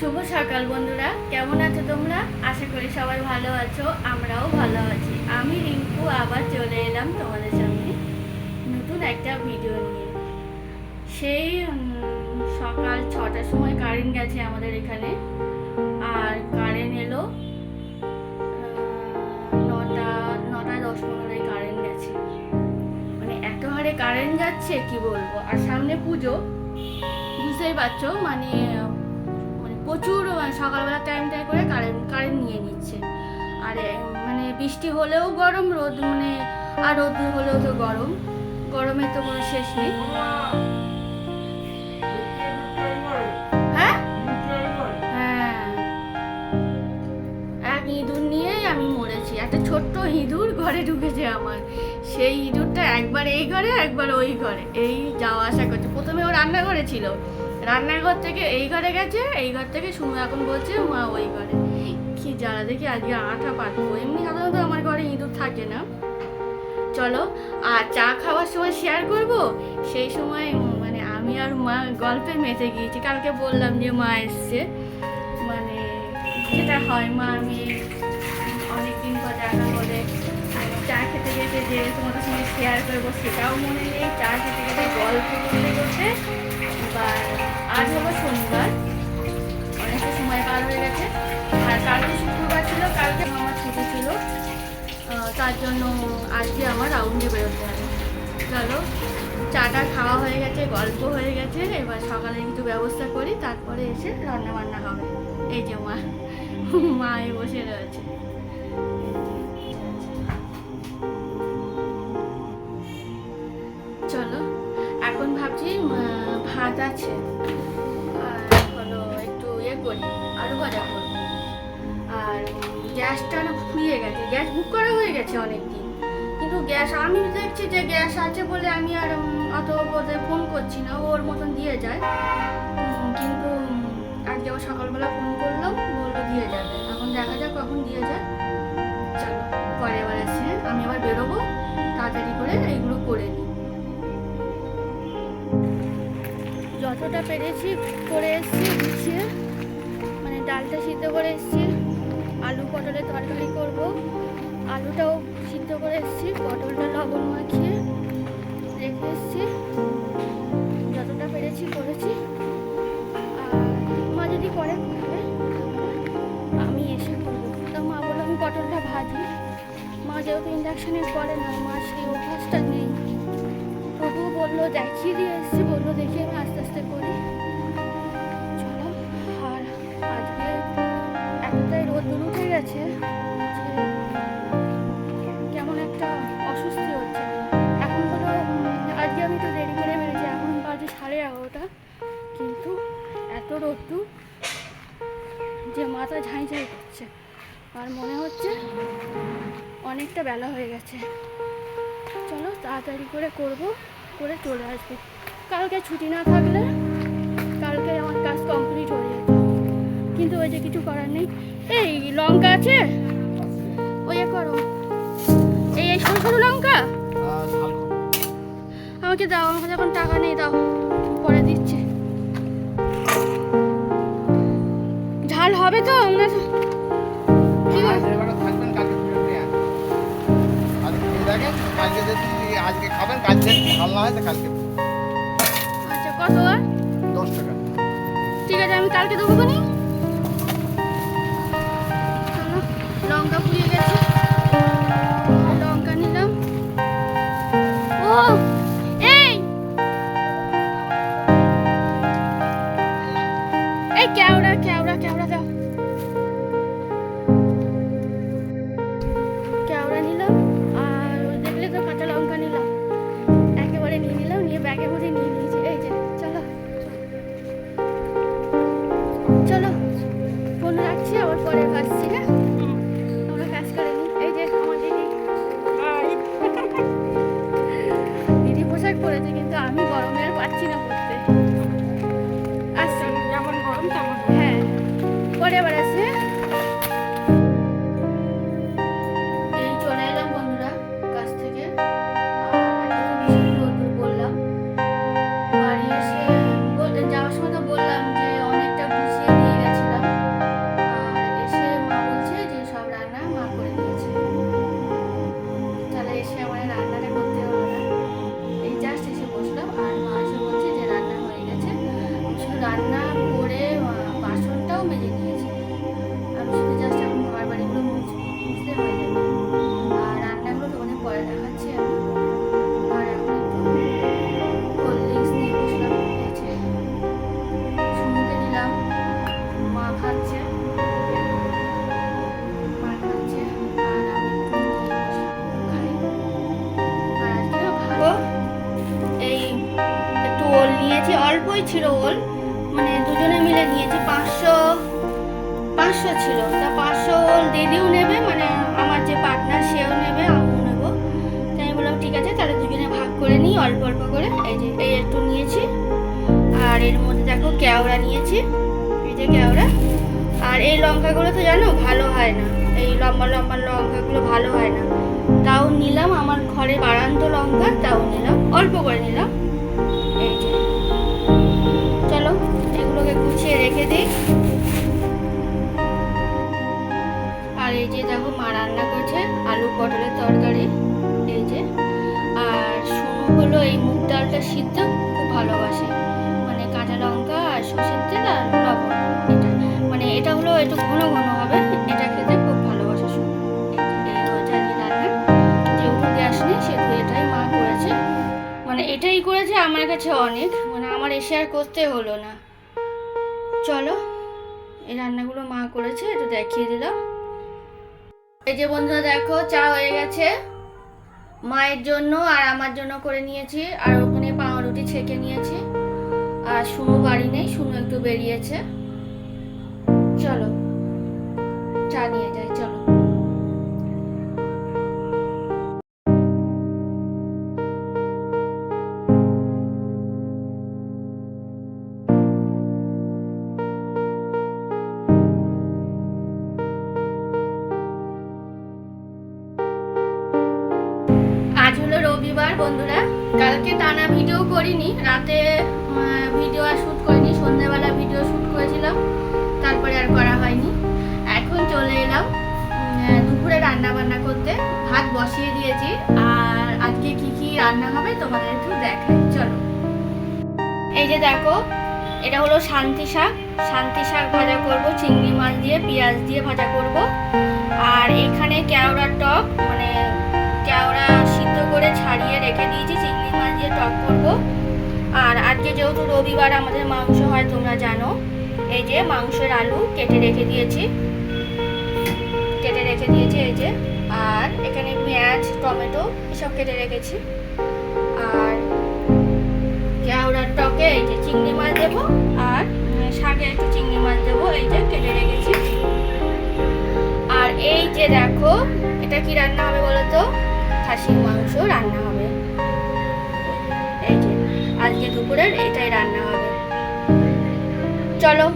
শুভ সকাল বন্ধুরা। কেমন আছো তোমরা? আশা করি সবাই ভালো আছো, আমরাও ভালো আছি। আমি রিঙ্কু, আবার চলে এলাম তোমাদের সামনে নতুন একটা ভিডিও নিয়ে। সেই সকাল ছটার সময় কারেন্ট গেছে আমাদের এখানে। আর কারেন্ট এলো নটা নটা দশ পনেরোয় কারেন্ট গেছে। মানে এত হারে কারেন্ট যাচ্ছে, কি বলব? আর সামনে পুজো, বুঝতেই পারছ? মানে মানে প্রচুর মানে সকালবেলা টাইমটাই করে কারেন্ট কারেন্ট নিয়ে নিচ্ছে। আর মানে বৃষ্টি হলেও গরম, রোদ মানে আর রোদ হলেও তো গরম। গরমে তো কোনো শেষ নেই। হ্যাঁ? হ্যাঁ। ইঁদুর নিয়েই আমি মরেছি। একটা ছোট্ট ইঁদুর ঘরে ঢুকেছে আমার। সেই ইঁদুরটা একবার এই ঘরে, একবার ওই ঘরে। এই যাওয়া আসা করছে। প্রথমে ও রান্না করেছিল রান্নাঘর থেকে এই ঘরে গেছে, এই ঘর থেকে শুনে এখন বলছে, মা, ওই ঘরে। কি জ্বালা দেখি, আজকে আঠা পাতবো। এমনি সাধারণত আমার ঘরে ইঁদুর থাকে না। চলো, আর চা খাওয়ার সময় শেয়ার করব? সেই সময় মানে আমি আর মা গল্পে মেতে গিয়েছি। কালকে বললাম যে মা এসছে। মানে যেটা হয়, মা, আমি অনেকদিন পর দেখা করে চা খেতে খেতে যে তোমাদের সঙ্গে শেয়ার করব, সেটাও মনে নেই। চা খেতে খেতে গল্প করতে করতে এবার আজ হলো শনিবার। অনেকটা সময় পার হয়ে গেছে। আর কালকে শুক্রবার ছিল, কালকে আমার ছুটি ছিল। তার জন্য আজকে আমার রাউন্ডে বেরোতে হবে। চলো, চাটা খাওয়া হয়ে গেছে, গল্প হয়ে গেছে। এবার সকালে একটু ব্যবস্থা করি, তারপরে এসে রান্না বান্না হবে। এই যে মা মা বসে রয়েছে। চলো এখন ভাবছি ভাত আছে। হলো একটু ইয়ে করি, আলু ভাজা করব। আর গ্যাসটা না ফুরিয়ে গেছে। গ্যাস বুক করা হয়ে গেছে অনেক দিন কিন্তু গ্যাস, আমি দেখছি যে গ্যাস আছে বলে আমি আর অত বোধহয় ফোন করছি না। ওর মতন দিয়ে যায়। কিন্তু আজকে আবার সকালবেলা ফোন করলাম বলল দিয়ে যাবে। এখন দেখা যাক কখন দিয়ে যায়। চলো, পরে আবার এসে আমি আবার বেরোবো। তাড়াতাড়ি করে এইগুলো করে নিই। যতটা পেরেছি করে এসেছি, গুছিয়ে মানে ডালটা সিদ্ধ করে এসেছি। আলু পটলের তরকারি করব। আলুটাও সিদ্ধ করে এসেছি, পটলটা লবণ মাখিয়ে রেখে এসেছি। যতটা পেরেছি করেছি। মা যদি করে আমি এসে করব। তা মা বলল, আমি পটলটা ভাজি। মা যেহেতু ইন্ডাকশানে করে না, মা সেই অভ্যাসটা নেই। তবুও বলল দেখিয়ে দিয়ে এসেছি। বলল, দেখি আমি আস্তে রোদ্দুর উঠে গেছে। কেমন একটা অস্বস্তি হচ্ছে। এখন হলো আজকে আমি তো দেরি করে বেরিয়েছি এখন বাজে সাড়ে এগারোটা। কিন্তু এত রোদ্দুর যে মাথা ঝাঁই ঝাঁই করছে। আর মনে হচ্ছে অনেকটা বেলা হয়ে গেছে। চলো তাড়াতাড়ি করে করব, করে চলে আসব। কালকে ছুটি না থাকলে কালকে আমার কাজ কমপ্লিট হয়ে যেত কিন্তু ওই যে কিছু করার নেই। এই লঙ্কা আছে? ওই করো। এই এই সরু সরু লঙ্কা। আমাকে দাও আমার কাছে এখন টাকা নেই দাও পরে দিচ্ছে। ঝাল হবে তো আমরা আজকে খাবেন কালকে ভালো না হয় তো। কালকে আচ্ছা কত আর? দশ টাকা। ঠিক আছে আমি কালকে দেবো নি লঙ্কা পুড়িয়ে গেছে। লঙ্কা নিলাম। ও, এই। এই কেওড়া কেওড়া কেওড়া দাও। কেওড়া নিলাম, আর দেখলে তো কাঁচা লঙ্কা নিলাম। একেবারে নিয়ে নিলাম, নিয়ে ব্যাগের মধ্যে নিয়ে নিয়েছি। এই যে, চলো। চলো। ফোন রাখছি, আবার পরে নিয়েছি অল্পই ছিল ওল মানে দুজনে মিলে নিয়েছি পাঁচশো পাঁচশো ছিল। তা পাঁচশো ওল দিদিও নেবে মানে আমার যে পার্টনার সেও নেবে, আমিও নেব। তাই আমি বললাম, ঠিক আছে, তাহলে দুজনে ভাগ করে নিই, অল্প অল্প করে। এই যে, এই একটু নিয়েছি। আর এর মধ্যে দেখো কেওড়া নিয়েছি। এই যে কেওড়া। আর এই লঙ্কাগুলো তো জানো, ভালো হয় না। এই লম্বা লম্বা লঙ্কাগুলো ভালো হয় না। তাও নিলাম, আমার ঘরে বারান্ত লঙ্কা, তাও নিলাম, অল্প করে নিলাম। এই যে। রেখে দিই আর এই যে দেখো মা রান্না করছে, আলু পটলের তরকারি, এই যে। আর শুরু হলো এই মুগ ডালটা সিদ্ধ, খুব ভালোবাসে। মানে কাঁচা লঙ্কা আর সর্ষের তেল আর এটা। মানে এটা হলো একটু ঘন ঘন হবে, এটা খেতে খুব ভালোবাসে রান্না, যেহেতু গ্যাস নেই, সেহেতু এটাই মা করেছে। মানে এটাই করেছে আমার কাছে অনেক মানে আমার এসে আর করতে হলো না। চলো, এই রান্নাগুলো মা করেছে, এটা দেখিয়ে দিলাম। এই যে বন্ধুরা দেখো, চা হয়ে গেছে। মায়ের জন্য আর আমার জন্য করে নিয়েছি, আর ওখানে পাউরুটি ছেঁকে নিয়েছি। আর শুনু বাড়ি নেই, শুনু একটু বেরিয়েছে। চলো, চা নিয়ে যাই। করিনি, রাতে ভিডিও আর শ্যুট করিনি, সন্ধ্যেবেলা ভিডিও শ্যুট করেছিলাম, তারপরে আর করা হয়নি। এখন চলে এলাম দুপুরে রান্না বান্না করতে, ভাত বসিয়ে দিয়েছি, আর আজকে কি কি রান্না হবে তোমাদের একটু দেখাই, চলো। এই যে দেখো, এটা হলো শান্তি শাক শান্তি শাক ভাজা করব, চিংড়ি মাছ দিয়ে, পেঁয়াজ দিয়ে ভাজা করব। আর এখানে কেওড়ার টক মানে কেওড়া সিদ্ধ করে ছাড়িয়ে রেখে দিয়েছি, চিংড়ি দিয়ে টক করব। আর আজকে যেহেতু রবিবার আমাদের মাংস হয়, তোমরা জানো, এই যে মাংসের আলু কেটে রেখে দিয়েছি। কেটে রেখে দিয়েছি এই যে। আর এখানে পেঁয়াজ, টমেটো এসব কেটে রেখেছি। আর কেওড়ার টকে এই যে চিংড়ি মাছ দেবো, আর শাকে একটু চিংড়ি মাছ দেবো, এই যে কেটে রেখেছি। আর এই যে দেখো, এটা কি রান্না হবে বলো তো? খাসির মাংস রান্না হবে। দুপুরের এটাই রান্না হবে চলো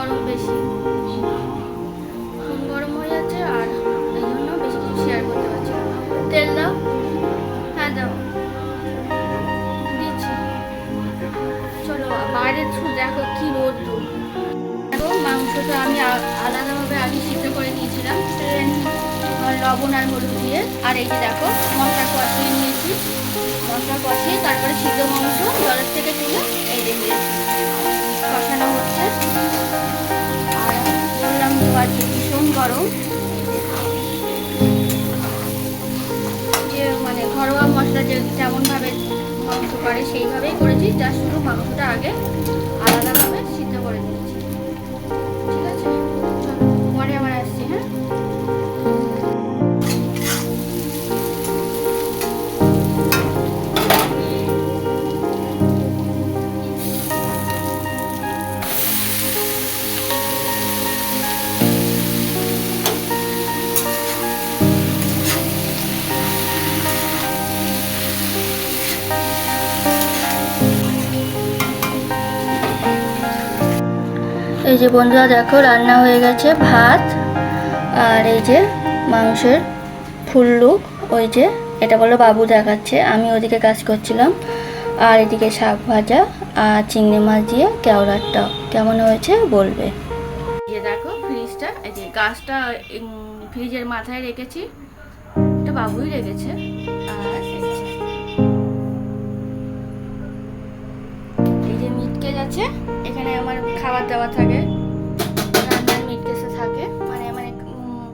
গরম বেশি। ফোন গরম হয়ে যাচ্ছে আর এই জন্য বেশি কিছু শেয়ার করতে পারছি তেল দাও? হ্যাঁ দাও। দিচ্ছি। চলো, বাইরে দেখো কি রোদ দেখো, মাংসটা আমি আলাদাভাবে আগে সিদ্ধ করে নিয়েছিলাম। লবণ আর হলুদ দিয়ে। আর এই যে দেখো, মশলা কষিয়ে নিয়েছি। মশলা কষিয়ে তারপরে সিদ্ধ মাংস, জলের থেকে তুলে এই দিয়েছি এই যে বন্ধুরা, দেখো, রান্না হয়ে গেছে ভাত আর এই যে মাংসের ফুল্লুক ওই যে এটা বলো বাবু দেখাচ্ছে, আমি ওদিকে কাজ করছিলাম। আর এদিকে শাক ভাজা আর চিংড়ি মাছ দিয়ে কেওড়ার টক। কেমন হয়েছে বলবে? এই দেখো ফ্রিজটা এই যে গাছটা ফ্রিজের মাথায় রেখেছি। এটা বাবুই রেখেছে। আর এই যে মিটকে যে আমার খাবার দাবার থাকে, রান্নার মিট কেসে থাকে মানে মানে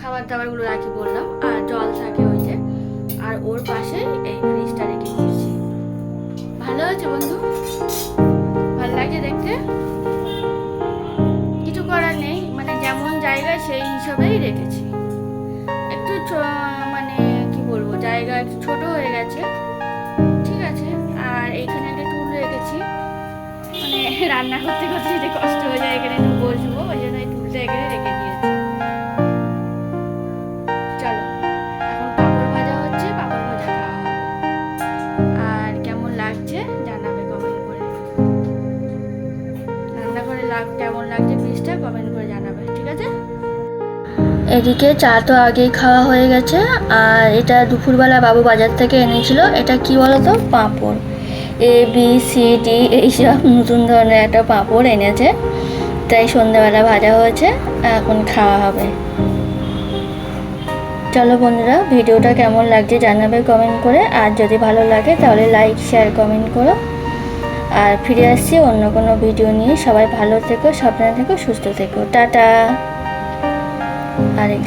খাবার দাবারগুলো রাখি বললাম, আর জল থাকে ওই যে, আর ওর পাশে এই ফ্রিজটা রেখে দিয়েছি। ভালো আছে বন্ধু? ভালো লাগছে দেখতে? কিছু করার নেই মানে যেমন জায়গা সেই হিসাবেই রেখেছি। একটু মানে কি বলব, জায়গা একটু ছোট হয়ে গেছে। রান্না করতে করতে যদি কষ্ট হয়ে যায় এখানে একটু বসবো, ওই জন্য এই টুলটা এখানে রেখে দিয়েছি। চলো ভাজা হচ্ছে, পাঁপড় আর কেমন লাগছে জানাবে কমেন্ট করে লাগ, কেমন লাগছে কমেন্ট করে জানাবে, ঠিক আছে? এদিকে চা তো আগেই খাওয়া হয়ে গেছে, আর এটা দুপুরবেলা বাবু বাজার থেকে এনেছিল, এটা কি বলতো? পাঁপড়। এ বি সি ডি এইসব নতুন ধরনের একটা পাঁপড় এনেছে। তাই সন্ধ্যাবেলা ভাজা হয়েছে এখন খাওয়া হবে। চলো বন্ধুরা, ভিডিওটা কেমন লাগছে জানাবে কমেন্ট করে। আর যদি ভালো লাগে, তাহলে লাইক শেয়ার কমেন্ট করো। আর ফিরে আসছি অন্য কোনো ভিডিও নিয়ে। সবাই ভালো থেকো, সাবধানে থেকো, সুস্থ থেকো। টাটা! আরেক